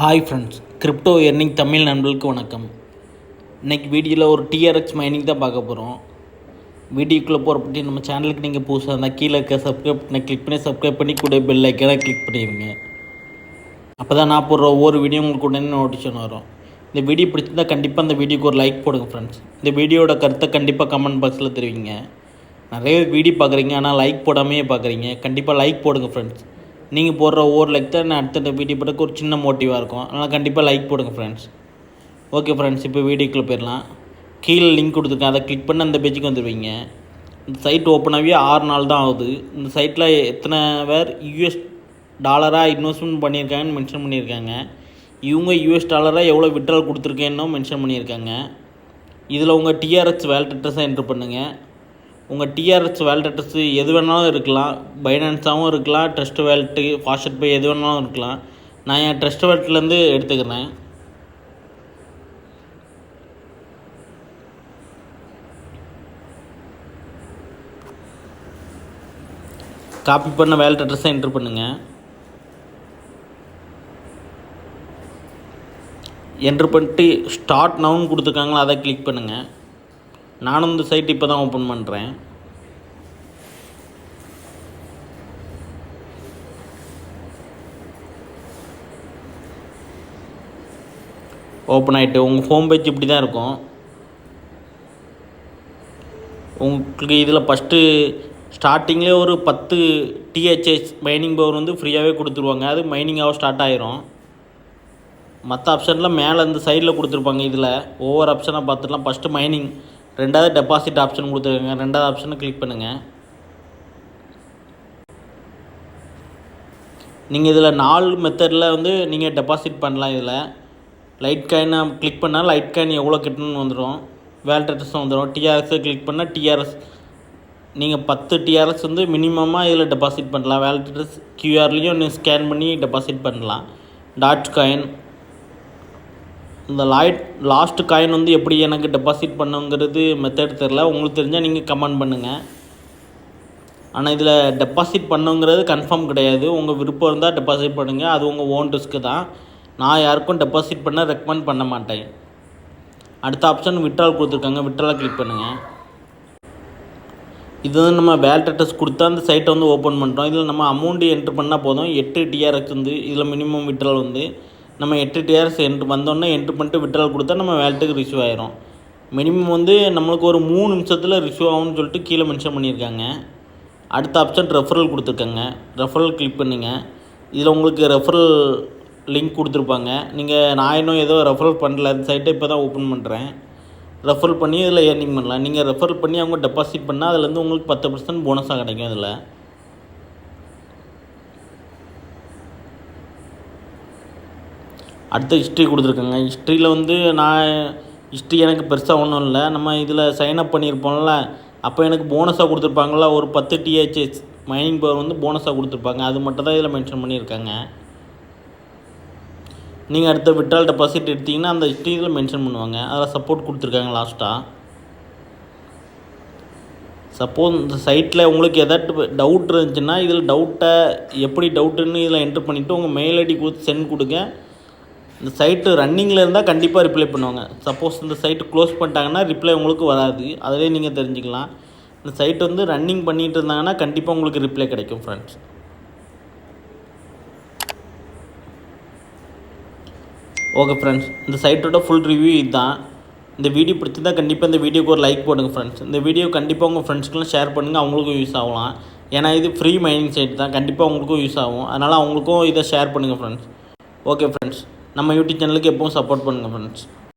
Hi friends crypto earning Tamil நண்பர்களுக்கு வணக்கம். இன்னைக்கு வீடியோவில் ஒரு டிஆர்எக்ஸ் மைனிங் தான் பார்க்க போகிறோம் வீடியோக்குள்ளே போகிற பற்றி நம்ம சேனலுக்கு நீங்கள் புதுசாக இருந்தால் கீழே இருக்க சப்ஸ்கிரைப் பண்ணி கிளிக் பண்ணி சப்ஸ்கிரைப் பண்ணி கூட பெல் ஐக்கனை கிளிக் பண்ணிடுங்க அப்போ தான் நான் போடுற ஒவ்வொரு வீடியோ உங்களுக்கு உடனே நோட்டிஃபிகேஷன் வரும். இந்த வீடியோ பிடிச்சிருந்தா கண்டிப்பாக அந்த வீடியோக்கு ஒரு லைக் போடுங்க ஃப்ரெண்ட்ஸ் இந்த வீடியோட கருத்தை கண்டிப்பாக கமெண்ட் பாக்ஸில் தெரிவிங்க. நிறைய வீடியோ பார்க்குறீங்க ஆனால் லைக் போடாமையே பார்க்குறீங்க. கண்டிப்பாக லைக் போடுங்க ஃப்ரெண்ட்ஸ் நீங்கள் போடுற ஒவ்வொரு லைக் தான் நான் அடுத்த வீடியோ போட்டுக்கு ஒரு சின்ன மோட்டிவாக இருக்கும். அதனால் கண்டிப்பாக லைக் போடுங்க ஃப்ரெண்ட்ஸ் ஓகே ஃப்ரெண்ட்ஸ் இப்போ வீடியோக்குள்ளே போயிடலாம். கீழே லிங்க் கொடுத்துருக்கேன். அதை கிளிக் பண்ணி அந்த பேஜுக்கு வந்துடுவீங்க இந்த சைட் ஓப்பன் ஆகி ஆறு நாள் தான் ஆகுது. இந்த சைட்டில் எத்தனை பேர் யூஎஸ் டாலராக இன்வெஸ்ட்மெண்ட் பண்ணியிருக்காங்கன்னு மென்ஷன் பண்ணியிருக்காங்க. இவங்க யூஎஸ் டாலராக எவ்வளோ விட்ரால் கொடுத்துருக்கேன்னும் மென்ஷன் பண்ணியிருக்காங்க. இதில் உங்கள் டிஆர்எஸ் வேல்ட் அட்ரஸாக என்ட்ரு பண்ணுங்கள் உங்கள் டிஆர்எஸ் வேல்ட் எது வேணாலும் இருக்கலாம். பைனான்ஸாகவும் இருக்கலாம். ட்ரஸ்ட் வேல்ட்டு ஃபாஸ்ட் பே எது வேணாலும் இருக்கலாம். நான் என் ட்ரஸ்ட் வேல்ட்லேருந்து எடுத்துக்கிறேன். காப்பி பண்ண வேல்ட் அட்ரஸை என்ட்ரு பண்ணுங்கள் என்ட்ரு பண்ணிட்டு ஸ்டார்ட் நவுன் கொடுத்துருக்காங்களா அதை கிளிக் பண்ணுங்கள் நானும் இந்த சைட் இப்போ தான் ஓப்பன் பண்ணுறேன் ஓப்பன் ஆகிட்டு உங்கள் ஹோம் பேஜ் இப்படி தான் இருக்கும். உங்களுக்கு இதில் ஃபஸ்ட்டு ஸ்டார்டிங்லேயே ஒரு பத்து டிஹெச்எஸ் மைனிங் பவர் வந்து ஃப்ரீயாகவே கொடுத்துருவாங்க. அது மைனிங்காக ஸ்டார்ட் ஆயிரும். மற்ற ஆப்ஷனில் மேலே இந்த சைடில் கொடுத்துருப்பாங்க. இதில் ஒவ்வொரு ஆப்ஷனாக பார்த்துக்கலாம் ஃபஸ்ட்டு மைனிங் ரெண்டாவது டெபாசிட் ஆப்ஷன் கொடுத்துருக்காங்க. ரெண்டாவது ஆப்ஷனை கிளிக் பண்ணுங்கள் நீங்கள் இதில் நாலு மெத்தடில் வந்து நீங்கள் டெபாசிட் பண்ணலாம் இதில். லைட் காயினை கிளிக் பண்ணால் லைட் காயின் எவ்வளோ கிட்டணும்னு வந்துடும் வேல்ட் வந்துடும் டிஆர்எஸை கிளிக் பண்ணால் டிஆர்எஸ் நீங்கள் பத்து டிஆர்எஸ் வந்து மினிமமாக இதில் டெபாசிட் பண்ணலாம். வேல்டர்ஸ் கியூஆர்லேயும் நீங்கள் ஸ்கேன் பண்ணி டெபாசிட் பண்ணலாம். டாட் காயின் இந்த லாய்ட் லாஸ்ட் காயின் வந்து எப்படி எனக்கு டெபாசிட் பண்ணுங்கிறது மெத்தட் தெரில உங்களுக்கு தெரிஞ்சால் நீங்கள் கமெண்ட் பண்ணுங்கள் ஆனால் இதில் டெபாசிட் பண்ணுங்கிறது கன்ஃபார்ம் கிடையாது. உங்கள் விருப்பம் இருந்தால் டெபாசிட் பண்ணுங்கள் அது உங்கள் ஓன் ரிஸ்க்கு தான். நான் யாருக்கும் டெபாசிட் பண்ண ரெக்கமெண்ட் பண்ண மாட்டேன். அடுத்த ஆப்ஷன் விட்ரால் கொடுத்துருக்காங்க. விட்ராலை கிளிக் பண்ணுங்கள் இது வந்து நம்ம வேல்ட் அட்ரஸ் கொடுத்தா அந்த சைட்டை வந்து ஓப்பன் பண்ணுறோம் இதில் நம்ம அமௌண்ட்டு என்ட்ரு பண்ணால் போதும். எட்டு டிஆர்எக்ஸ் வந்து இதில் மினிமம் விட்ரால் வந்து. நம்ம எட்டு டிஆர்எஸ் என்ட்ரு வந்தோடனே என்ட்ரு பண்ணிட்டு விட்ரால் கொடுத்தா நம்ம வேல்ட்டுக்கு ரிசீவ் ஆயிரும். மினிமம் வந்து நம்மளுக்கு ஒரு மூணு நிமிஷத்தில் ரிசீவ் ஆகும்னு சொல்லிட்டு கீழே மென்ஷன் பண்ணியிருக்காங்க. அடுத்த ஆப்ஷன் ரெஃபரல் கொடுத்துருக்காங்க. ரெஃபரல் கிளிக் பண்ணுங்க. இதில் உங்களுக்கு ரெஃபரல் லிங்க் கொடுத்துருப்பாங்க. நீங்கள் நான் இன்னும் ஏதோ ரெஃபரல் பண்ணல. அந்த சைட்டை இப்போ தான் ஓப்பன் பண்ணுறேன் ரெஃபர் பண்ணி இதில் ஏர்னிங் பண்ணலாம். நீங்கள் ரெஃபர் பண்ணி அவங்க டெபாசிட் பண்ணால் அதுலேருந்து உங்களுக்கு பத்து பர்சன்ட் போனஸாக கிடைக்கும் இதில் அடுத்த ஹிஸ்ட்ரி கொடுத்துருக்காங்க. ஹிஸ்ட்ரியில் வந்து நான் ஹிஸ்ட்ரி எனக்கு பெருசாக ஒன்றும் இல்லை. நம்ம இதில் சைன் அப் பண்ணியிருப்போம்ல அப்போ எனக்கு போனஸாக கொடுத்துருப்பாங்களா ஒரு பத்து டிஹெச்எஸ் மைனிங் பவர் வந்து போனஸாக கொடுத்துருப்பாங்க. அது மட்டும் தான் இதில் மென்ஷன் பண்ணியிருக்காங்க நீங்கள் அடுத்த விட்ரால் டெபாசிட் எடுத்தீங்கன்னா அந்த ஹிஸ்ட்ரியில் மென்ஷன் பண்ணுவாங்க. அதில் சப்போர்ட் கொடுத்துருக்காங்க லாஸ்ட்டாக சப்போஸ் இந்த சைட்டில் உங்களுக்கு எதாட்டு டவுட் இருந்துச்சுன்னா இதில் டவுட்டை எப்படி டவுட்டுன்னு இதில் என்ட்ரு பண்ணிவிட்டு உங்கள் மெயில் ஐடி கொடுத்து சென்ட் கொடுங்க. இந்த சைட்டு ரன்னிங்கில் இருந்தால் கண்டிப்பாக ரிப்ளை பண்ணுவாங்க. சப்போஸ் இந்த சைட்டு க்ளோஸ் பண்ணிட்டாங்கன்னா ரிப்ளை உங்களுக்கு வராது. அதிலே நீங்கள் தெரிஞ்சுக்கலாம். இந்த சைட் வந்து ரன்னிங் பண்ணிகிட்டு இருந்தாங்கன்னா கண்டிப்பாக உங்களுக்கு ரிப்ளை கிடைக்கும் ஃப்ரெண்ட்ஸ் ஓகே ஃப்ரெண்ட்ஸ் இந்த சைட்டோட ஃபுல் ரிவ்யூ இதுதான். இந்த வீடியோ பிடிச்சிருந்தால் கண்டிப்பாக இந்த வீடியோக்கு ஒரு லைக் போடுங்க ஃப்ரெண்ட்ஸ் இந்த வீடியோ கண்டிப்பாக உங்கள் ஃப்ரெண்ட்ஸ்க்கெலாம் ஷேர் பண்ணுங்கள் அவங்களுக்கும் யூஸ் ஆகலாம். ஏன்னா இது ஃப்ரீ மைனிங் சைட் தான். கண்டிப்பாக அவங்களுக்கும் யூஸ் ஆகும். அதனால் அவங்களுக்கும் இதை ஷேர் பண்ணுங்கள் ஃப்ரெண்ட்ஸ் ஓகே ஃப்ரெண்ட்ஸ் நம்ம யூடியூப் சேனலுக்கு எப்பவும் சப்போர்ட் பண்ணுங்கள் ஃப்ரெண்ட்ஸ்